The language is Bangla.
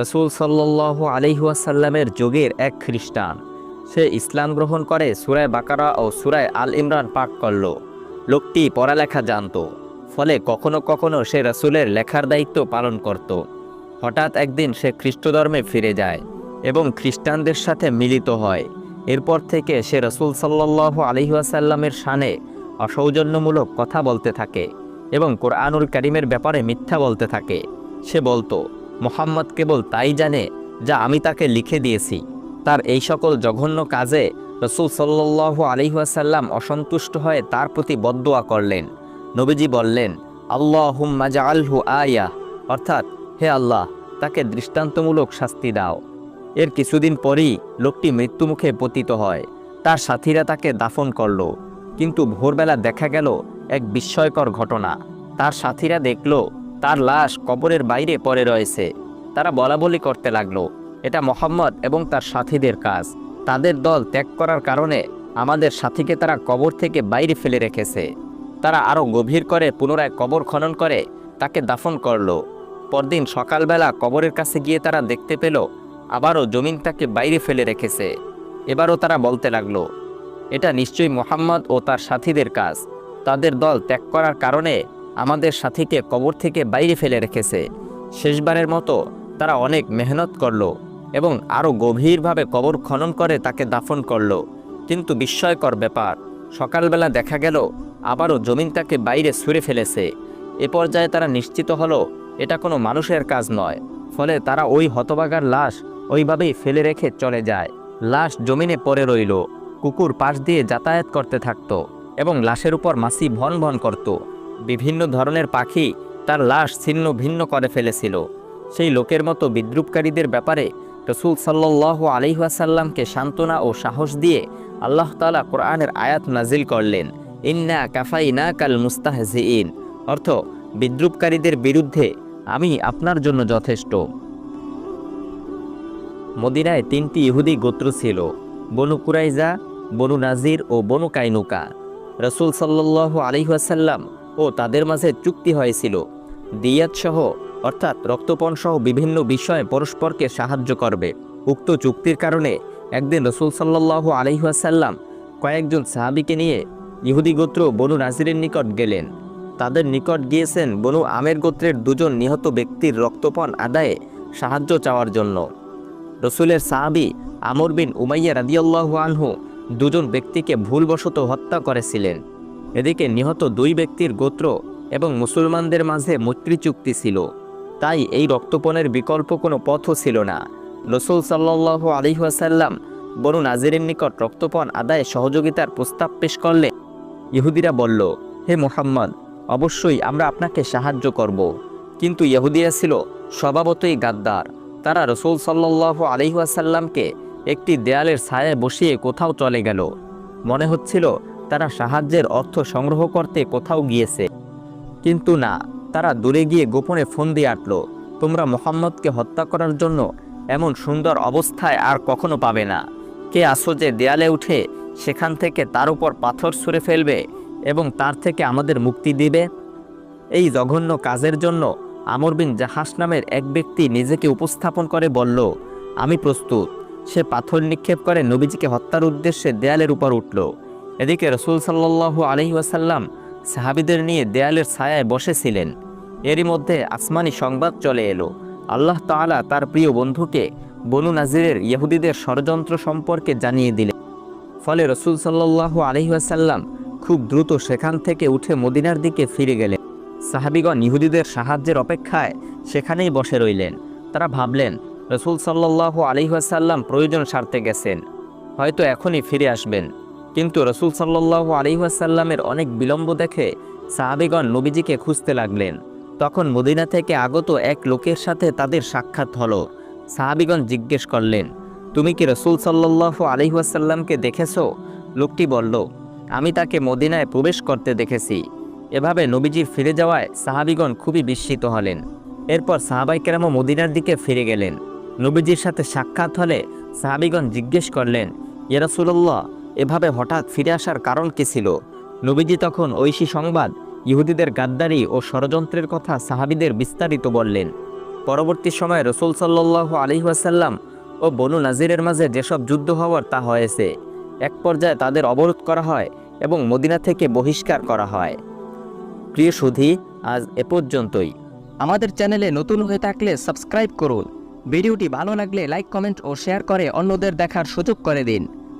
রসুল সাল্লাহ আলিহাসাল্লামের যুগের এক খ্রিস্টান। সে ইসলাম গ্রহণ করে, সুরায় বাকারা ও সুরায় আল ইমরান পাক করল। লোকটি পড়ালেখা জানত, ফলে কখনো কখনো সে রসুলের লেখার দায়িত্ব পালন করত। হঠাৎ একদিন সে খ্রিস্ট ধর্মে ফিরে যায় এবং খ্রিস্টানদের সাথে মিলিত হয়। এরপর থেকে সে রসুল সাল্লাহ আলহিহাসাল্লামের শানে অসৌজন্যমূলক কথা বলতে থাকে এবং কোরআনুল করিমের ব্যাপারে মিথ্যা বলতে থাকে। সে বলতো মোহাম্মদ কেবল তাই জানে যা আমি তাকে লিখে দিয়েছি। তার এই সকল জঘন্য কাজে রসুল সাল্লাহ আলিহাসাল্লাম অসন্তুষ্ট হয়ে তার প্রতি বদদোয়া করলেন। নবীজি বললেন আল্লাহ হুম্মাজা আলহু আয়া অর্থাৎ, হে আল্লাহ, তাকে দৃষ্টান্তমূলক শাস্তি দাও। এর কিছুদিন পরই লোকটি মৃত্যুমুখে পতিত হয়। তার সাথীরা তাকে দাফন করল। কিন্তু ভোরবেলা দেখা গেল এক বিস্ময়কর ঘটনা। তার সাথীরা দেখল তার লাশ কবরের বাইরে পড়ে রয়েছে। তারা বলাবলি করতে লাগল, এটা মোহাম্মদ এবং তার সাথীদের কাজ। তাদের দল ত্যাগ করার কারণে আমাদের সাথীকে তারা কবর থেকে বাইরে ফেলে রেখেছে। তারা আরও গভীর করে পুনরায় কবর খনন করে, তাকে দাফন করল। পরদিন সকালবেলা কবরের কাছে গিয়ে তারা দেখতে পেল, আবারও জমিন তাকে বাইরে ফেলে রেখেছে। এবারও তারা বলতে লাগল, এটা নিশ্চয়ই মোহাম্মদ ও তার সাথীদের কাজ। তাদের দল ত্যাগ করার কারণে আমাদের সাথীকে কবর থেকে বাইরে ফেলে রেখেছে। শেষবারের মতো তারা অনেক মেহনত করল এবং আরও গভীরভাবে কবর খনন করে তাকে দাফন করল। কিন্তু বিস্ময়কর ব্যাপার, সকালবেলা দেখা গেল আবারও জমিন তাকে বাইরে ছুঁড়ে ফেলেছে। এ পর্যায়ে তারা নিশ্চিত হলো, এটা কোনো মানুষের কাজ নয়। ফলে তারা ওই হতবাগার লাশ ওইভাবেই ফেলে রেখে চলে যায়। লাশ জমিনে পড়ে রইল, কুকুর পাশ দিয়ে যাতায়াত করতে থাকত এবং লাশের উপর মাসি ভন ভন করত। বিভিন্ন ধরনের পাখি তার লাশ ছিন্ন ভিন্ন করে ফেলেছিল। সেই লোকের মতো বিদ্রুপকারীদের ব্যাপারে রসুল সাল্লাহ আলিহাসাল্লামকে সান্ত্বনা ও সাহস দিয়ে আল্লাহ তালা কোরআনের আয়াত নাজিল করলেন, ইন্না কাফাই না কাল মুস্তাহজিন অর্থ বিদ্রুপকারীদের বিরুদ্ধে আমি আপনার জন্য যথেষ্ট। মদিনায় তিনটি ইহুদি গোত্র ছিল, বনু কুরাইজা বনু নাজির ও বনু কাইনুকা। রসুল সাল্লাহ আলিহাসাল্লাম ও তাদের মাঝে চুক্তি হয়েছিল। দিয়াত সহ, অর্থাৎ রক্তপণ সহ বিভিন্ন বিষয়ে পরস্পরকে সাহায্য করবে। উক্ত চুক্তির কারণে একদিন রসুল সাল্লাহ আলহিহাসাল্লাম কয়েকজন সাহাবিকে নিয়ে ইহুদি গোত্র বনু নাজিরের নিকট গেলেন। তাদের নিকট গিয়েছেন বনু আমের গোত্রের দুজন নিহত ব্যক্তির রক্তপণ আদায়ে সাহায্য চাওয়ার জন্য। রসুলের সাহাবি আমর বিন উমাইয়া রাদিয়াল্লাহু আনহু দুজন ব্যক্তিকে ভুলবশত হত্যা করেছিলেন। এদিকে নিহত দুই ব্যক্তির গোত্র এবং মুসলমানদের মাঝে মৈত্রী চুক্তি ছিল। তাই এই রক্তপণের বিকল্প কোনো পথও ছিল না। রসুল সাল্লাহ আলিহাসাল্লাম বনু নাজিরের নিকট রক্তপণ আদায়ে সহযোগিতার প্রস্তাব পেশ করলে ইহুদিরা বলল, হে মোহাম্মদ, অবশ্যই আমরা আপনাকে সাহায্য করব। কিন্তু ইহুদিয়া ছিল স্বভাবতই গাদ্দার। তারা রসুল সাল্লাহ আলিহাসাল্লামকে একটি দেয়ালের ছায়ায় বসিয়ে কোথাও চলে গেল। মনে হচ্ছিল তারা সাহায্যের অর্থ সংগ্রহ করতে কোথাও গিয়েছে। কিন্তু না, তারা দূরে গিয়ে গোপনে ফোন দিয়ে আটল, তোমরা মোহাম্মদকে হত্যা করার জন্য এমন সুন্দর অবস্থায় আর কখনো পাবে না। কে আসো যে দেয়ালে উঠে সেখান থেকে তার উপর পাথর ছুঁড়ে ফেলবে এবং তার থেকে আমাদের মুক্তি দিবে? এই জঘন্য কাজের জন্য আমর বিন জাহাস নামের এক ব্যক্তি নিজেকে উপস্থাপন করে বলল, আমি প্রস্তুত। সে পাথর নিক্ষেপ করে নবীজিকে হত্যার উদ্দেশ্যে দেয়ালের উপর উঠল। এদিকে রসুল সাল্লাহ আলহি ওয়াসাল্লাম সাহাবিদের নিয়ে দেয়ালের ছায়ায় বসেছিলেন। এরই মধ্যে আসমানি সংবাদ চলে এলো। আল্লাহ তাআলা তার প্রিয় বন্ধুকে বনু নাজিরের ইহুদিদের ষড়যন্ত্র সম্পর্কে জানিয়ে দিলেন। ফলে রসুল সাল্লাহ আলহিহাসাল্লাম খুব দ্রুত সেখান থেকে উঠে মদিনার দিকে ফিরে গেলেন। সাহাবিগণ ইহুদিদের সাহায্যের অপেক্ষায় সেখানেই বসে রইলেন। তারা ভাবলেন, রসুল সাল্লাহ আলহিহাসাল্লাম প্রয়োজন সারতে গেছেন। হয়তো এখনই ফিরে আসবেন। কিন্তু রসুল সাল্লাহ আলহিহাসাল্লামের অনেক বিলম্ব দেখে সাহাবিগণ নবীজিকে খুঁজতে লাগলেন। তখন মদিনা থেকে আগত এক লোকের সাথে তাদের সাক্ষাৎ হলো। সাহাবিগণ জিজ্ঞেস করলেন, তুমি কি রসুল সাল্লাহ আলহিহাসাল্লামকে দেখেছ? লোকটি বলল, আমি তাকে মদিনায় প্রবেশ করতে দেখেছি। এভাবে নবীজি ফিরে যাওয়ায় সাহাবিগণ খুবই বিস্মিত হলেন। এরপর সাহাবাই কেরামও মদিনার দিকে ফিরে গেলেন। নবীজির সাথে সাক্ষাৎ হলে সাহাবিগণ জিজ্ঞেস করলেন ইরাসুল্লাহ এভাবে হঠাৎ ফিরে আসার কারণ কি ছিল? নবীজি তখন ঐশী সংবাদ, ইহুদিদের গাদ্দারি ও ষড়যন্ত্রের কথা সাহাবিদের বিস্তারিত বললেন। পরবর্তী সময়ে রসুল সাল্লাল্লাহু আলাইহি ওয়াসাল্লাম ও বনু নাজিরের মাঝে যেসব যুদ্ধ হওয়ার তা হয়েছে, এক পর্যায়ে তাদের অবরোধ করা হয় এবং মদিনা থেকে বহিষ্কার করা হয়। প্রিয় সুধি, আজ এ পর্যন্তই। আমাদের চ্যানেলে নতুন হয়ে থাকলে সাবস্ক্রাইব করুন। ভিডিওটি ভালো লাগলে লাইক, কমেন্ট ও শেয়ার করে অন্যদের দেখার সুযোগ করে দিন।